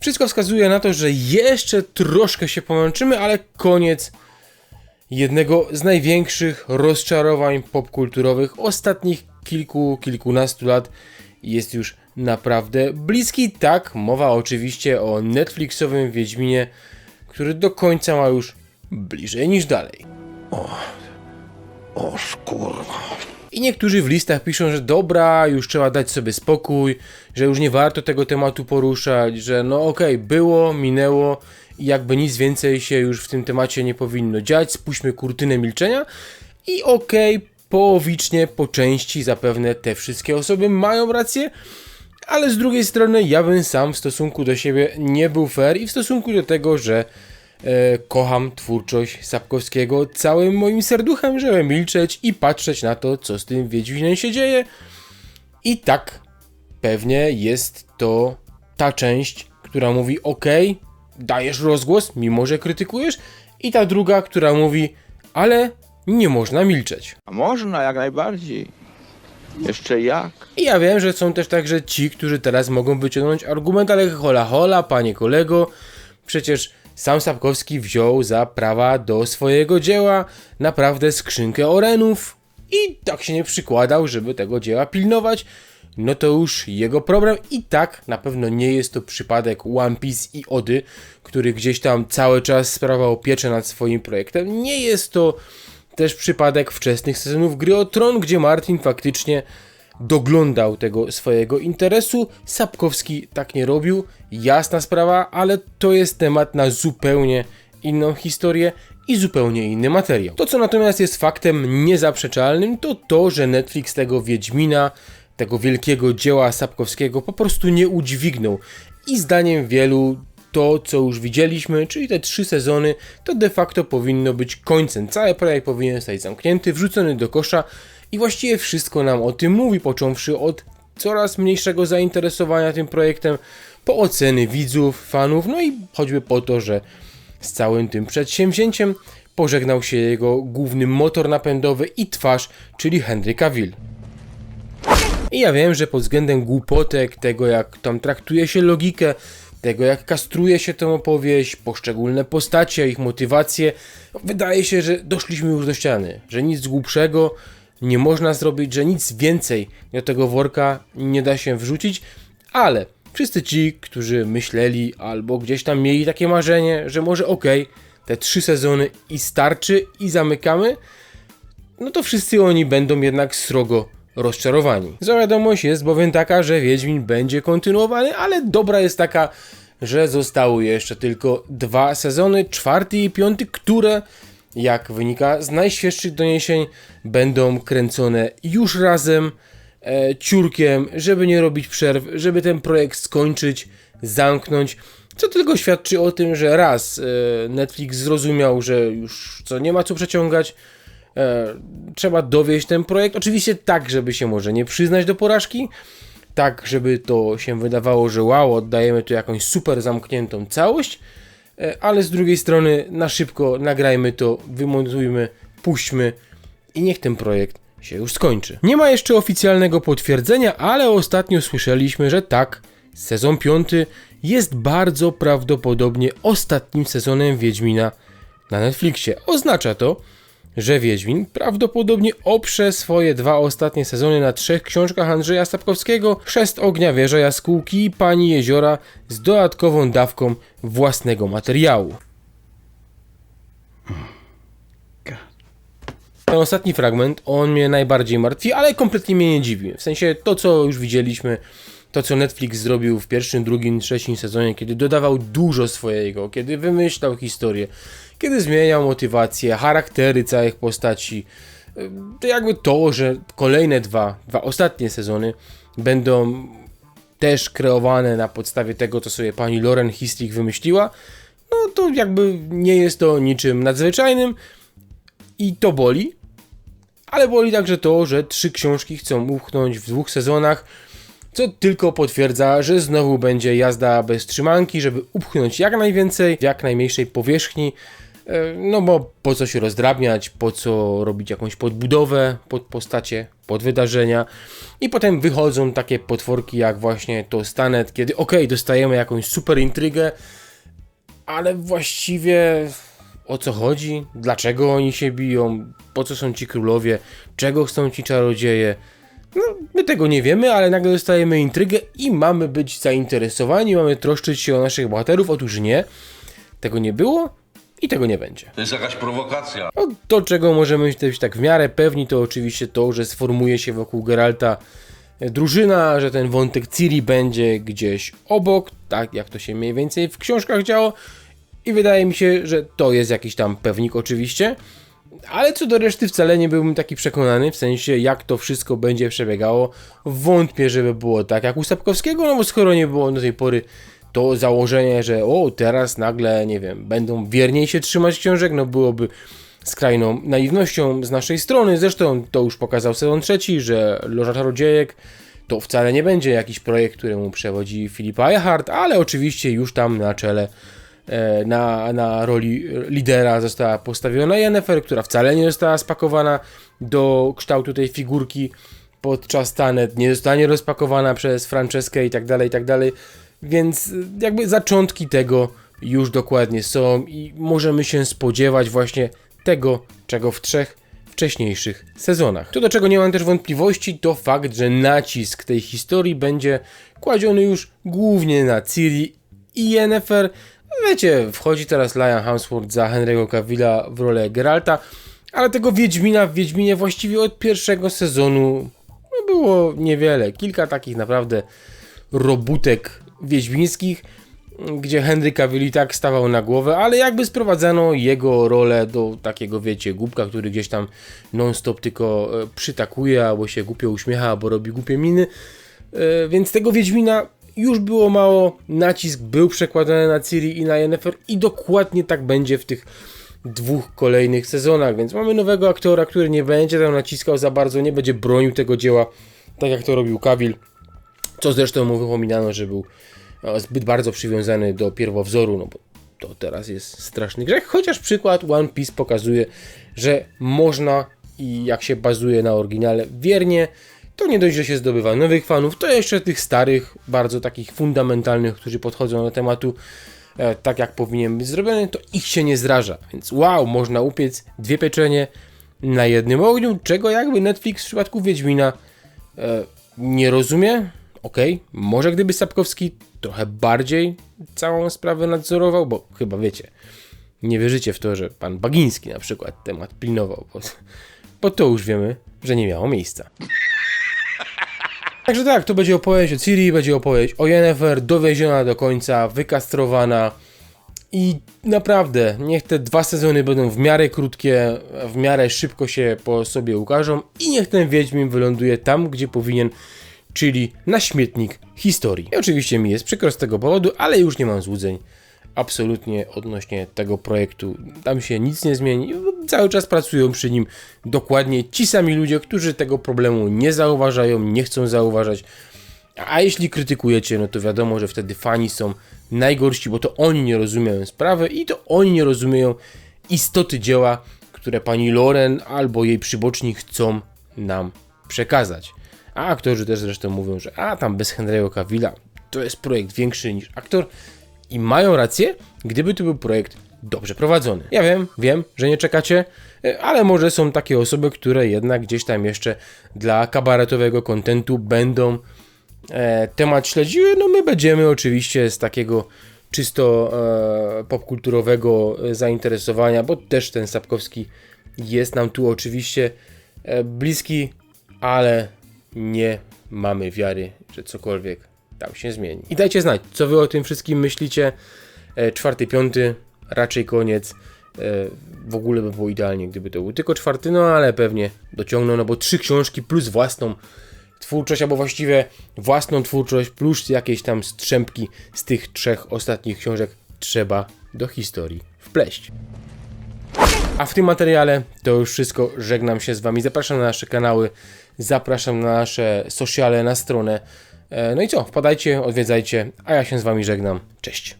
Wszystko wskazuje na to, że jeszcze troszkę się pomęczymy, ale koniec jednego z największych rozczarowań popkulturowych ostatnich kilku, kilkunastu lat jest już naprawdę bliski. Tak, mowa oczywiście o Netflixowym Wiedźminie, który do końca ma już bliżej niż dalej. O kurwa. I niektórzy w listach piszą, że dobra, już trzeba dać sobie spokój, że już nie warto tego tematu poruszać, że no okej, było, minęło i jakby nic więcej się już w tym temacie nie powinno dziać, spuśćmy kurtynę milczenia i okej, połowicznie, po części zapewne te wszystkie osoby mają rację, ale z drugiej strony ja bym sam w stosunku do siebie nie był fair i w stosunku do tego, że kocham twórczość Sapkowskiego całym moim serduchem, żeby milczeć i patrzeć na to, co z tym Wiedźminem się dzieje. I tak pewnie jest to ta część, która mówi ok, dajesz rozgłos, mimo że krytykujesz, i ta druga, która mówi, ale nie można milczeć. A można jak najbardziej. Jeszcze jak? I ja wiem, że są też także ci, którzy teraz mogą wyciągnąć argument, ale hola hola, panie kolego, przecież sam Sapkowski wziął za prawa do swojego dzieła naprawdę skrzynkę orenów. I tak się nie przykładał, żeby tego dzieła pilnować, no to już jego problem. I tak na pewno nie jest to przypadek One Piece i Ody, który gdzieś tam cały czas sprawował pieczę nad swoim projektem. Nie jest to też przypadek wczesnych sezonów gry o Tron, gdzie Martin faktycznie doglądał tego swojego interesu. Sapkowski tak nie robił, jasna sprawa, ale to jest temat na zupełnie inną historię i zupełnie inny materiał. To, co natomiast jest faktem niezaprzeczalnym, to to, że Netflix tego Wiedźmina, tego wielkiego dzieła Sapkowskiego po prostu nie udźwignął. I zdaniem wielu to, co już widzieliśmy, czyli te trzy sezony, to de facto powinno być końcem. Cały projekt powinien zostać zamknięty, wrzucony do kosza i właściwie wszystko nam o tym mówi, począwszy od coraz mniejszego zainteresowania tym projektem, po oceny widzów, fanów, no i choćby po to, że z całym tym przedsięwzięciem pożegnał się jego główny motor napędowy i twarz, czyli Henry Cavill. I ja wiem, że pod względem głupotek, tego jak tam traktuje się logikę, tego jak kastruje się tę opowieść, poszczególne postacie, ich motywacje, wydaje się, że doszliśmy już do ściany, że nic głupszego nie można zrobić, że nic więcej do tego worka nie da się wrzucić, ale wszyscy ci, którzy myśleli albo gdzieś tam mieli takie marzenie, że może okej, te trzy sezony i starczy i zamykamy, no to wszyscy oni będą jednak srogo rozczarowani. Za wiadomość jest bowiem taka, że Wiedźmin będzie kontynuowany, ale dobra jest taka, że zostały jeszcze tylko dwa sezony, czwarty i piąty, które, jak wynika z najświeższych doniesień, będą kręcone już razem, e, ciurkiem, żeby nie robić przerw, żeby ten projekt skończyć, zamknąć. Co tylko świadczy o tym, że raz e, Netflix zrozumiał, że już co nie ma co przeciągać, e, trzeba dowieść ten projekt. Oczywiście tak, żeby się może nie przyznać do porażki, tak, żeby to się wydawało, że wow, oddajemy tu jakąś super zamkniętą całość, ale z drugiej strony na szybko nagrajmy to, wymontujmy, puśćmy i niech ten projekt się już skończy. Nie ma jeszcze oficjalnego potwierdzenia, ale ostatnio słyszeliśmy, że tak, sezon piąty jest bardzo prawdopodobnie ostatnim sezonem Wiedźmina na Netflixie. Oznacza to, że Wiedźmin prawdopodobnie oprze swoje dwa ostatnie sezony na trzech książkach Andrzeja Sapkowskiego Chrzest Ognia, Wieża Jaskółki i Pani Jeziora z dodatkową dawką własnego materiału. Ten ostatni fragment, on mnie najbardziej martwi, ale kompletnie mnie nie dziwi. W sensie to, co już widzieliśmy, to, co Netflix zrobił w pierwszym, drugim, trzecim sezonie, kiedy dodawał dużo swojego, kiedy wymyślał historię, kiedy zmieniał motywację, charaktery całych postaci, to jakby to, że kolejne dwa, dwa ostatnie sezony będą też kreowane na podstawie tego, co sobie pani Lauren Histrik wymyśliła, no to jakby nie jest to niczym nadzwyczajnym i to boli, ale boli także to, że trzy książki chcą upchnąć w dwóch sezonach, co tylko potwierdza, że znowu będzie jazda bez trzymanki, żeby upchnąć jak najwięcej w jak najmniejszej powierzchni. E, No bo po co się rozdrabniać, po co robić jakąś podbudowę pod postacie, pod wydarzenia. I potem wychodzą takie potworki jak właśnie to Stanet, kiedy okej, dostajemy jakąś super intrygę, ale właściwie o co chodzi? Dlaczego oni się biją? Po co są ci królowie? Czego chcą ci czarodzieje? No, my tego nie wiemy, ale nagle dostajemy intrygę i mamy być zainteresowani, mamy troszczyć się o naszych bohaterów. Otóż nie, tego nie było i tego nie będzie. To jest jakaś prowokacja. No, to, czego możemy być tak w miarę pewni, to oczywiście to, że sformuje się wokół Geralta e, drużyna, że ten wątek Ciri będzie gdzieś obok, tak jak to się mniej więcej w książkach działo. I wydaje mi się, że to jest jakiś tam pewnik oczywiście. Ale co do reszty wcale nie byłbym taki przekonany, w sensie jak to wszystko będzie przebiegało. Wątpię, żeby było tak jak u Sapkowskiego, no bo skoro nie było do tej pory to założenie, że o, teraz nagle, nie wiem, będą wierniej się trzymać książek, no byłoby skrajną naiwnością z naszej strony. Zresztą to już pokazał sezon trzeci, że Loża Czarodziejek to wcale nie będzie jakiś projekt, któremu przewodzi Filipa Eichardt, ale oczywiście już tam na czele na, na roli lidera została postawiona Yennefer, która wcale nie została spakowana do kształtu tej figurki podczas Tanet, nie zostanie rozpakowana przez Franceskę i tak dalej, i tak dalej. Więc y, jakby zaczątki tego już dokładnie są i możemy się spodziewać właśnie tego, czego w trzech wcześniejszych sezonach. To do czego nie mam też wątpliwości, to fakt, że nacisk tej historii będzie kładziony już głównie na Ciri i Yennefer. Wiecie, wchodzi teraz Liam Hemsworth za Henry'ego Cavilla w rolę Geralta, ale tego Wiedźmina w Wiedźminie właściwie od pierwszego sezonu no było niewiele. Kilka takich naprawdę robótek wiedźmińskich, gdzie Henry Cavill i tak stawał na głowę, ale jakby sprowadzano jego rolę do takiego, wiecie, głupka, który gdzieś tam non-stop tylko e, przytakuje, albo się głupio uśmiecha, albo robi głupie miny. E, Więc tego Wiedźmina już było mało, nacisk był przekładany na Ciri i na Yennefer i dokładnie tak będzie w tych dwóch kolejnych sezonach, więc mamy nowego aktora, który nie będzie tam naciskał za bardzo, nie będzie bronił tego dzieła, tak jak to robił Cavill, co zresztą mu wypominano, że był e, zbyt bardzo przywiązany do pierwowzoru, no bo to teraz jest straszny grzech, chociaż przykład One Piece pokazuje, że można i jak się bazuje na oryginale wiernie, to nie dość, że się zdobywa nowych fanów, to jeszcze tych starych, bardzo takich fundamentalnych, którzy podchodzą do tematu e, tak jak powinien być zrobiony, to ich się nie zraża. Więc wow, można upiec dwie pieczenie na jednym ogniu, czego jakby Netflix w przypadku Wiedźmina e, nie rozumie. Okej, może gdyby Sapkowski trochę bardziej całą sprawę nadzorował, bo chyba wiecie, nie wierzycie w to, że pan Bagiński na przykład temat pilnował, bo, bo to już wiemy, że nie miało miejsca. Także tak, to będzie opowieść o Ciri, będzie opowieść o Yennefer, dowieziona do końca, wykastrowana i naprawdę, niech te dwa sezony będą w miarę krótkie, w miarę szybko się po sobie ukażą i niech ten Wiedźmin wyląduje tam, gdzie powinien, czyli na śmietnik historii. I oczywiście mi jest przykro z tego powodu, ale już nie mam złudzeń absolutnie odnośnie tego projektu. Tam się nic nie zmieni. Cały czas pracują przy nim dokładnie ci sami ludzie, którzy tego problemu nie zauważają, nie chcą zauważać. A jeśli krytykujecie, no to wiadomo, że wtedy fani są najgorsi, bo to oni nie rozumieją sprawy i to oni nie rozumieją istoty dzieła, które pani Loren albo jej przyboczni chcą nam przekazać. A aktorzy też zresztą mówią, że a tam bez Henry'ego Cavilla to jest projekt większy niż aktor i mają rację, gdyby to był projekt dobrze prowadzony. Ja wiem, wiem, że nie czekacie, e, ale może są takie osoby, które jednak gdzieś tam jeszcze dla kabaretowego kontentu będą e, temat śledziły. No my będziemy oczywiście z takiego czysto e, popkulturowego e, zainteresowania, bo też ten Sapkowski jest nam tu oczywiście e, bliski, ale nie mamy wiary, że cokolwiek tam się zmieni. I dajcie znać, co wy o tym wszystkim myślicie. E, czwarty, piąty, raczej koniec. E, w ogóle by było idealnie, gdyby to był tylko czwarty, no ale pewnie dociągną, no bo trzy książki plus własną twórczość, albo właściwie własną twórczość plus jakieś tam strzępki z tych trzech ostatnich książek trzeba do historii wpleść. A w tym materiale to już wszystko. Żegnam się z Wami. Zapraszam na nasze kanały, zapraszam na nasze sociale, na stronę. E, No i co? Wpadajcie, odwiedzajcie, a ja się z Wami żegnam. Cześć.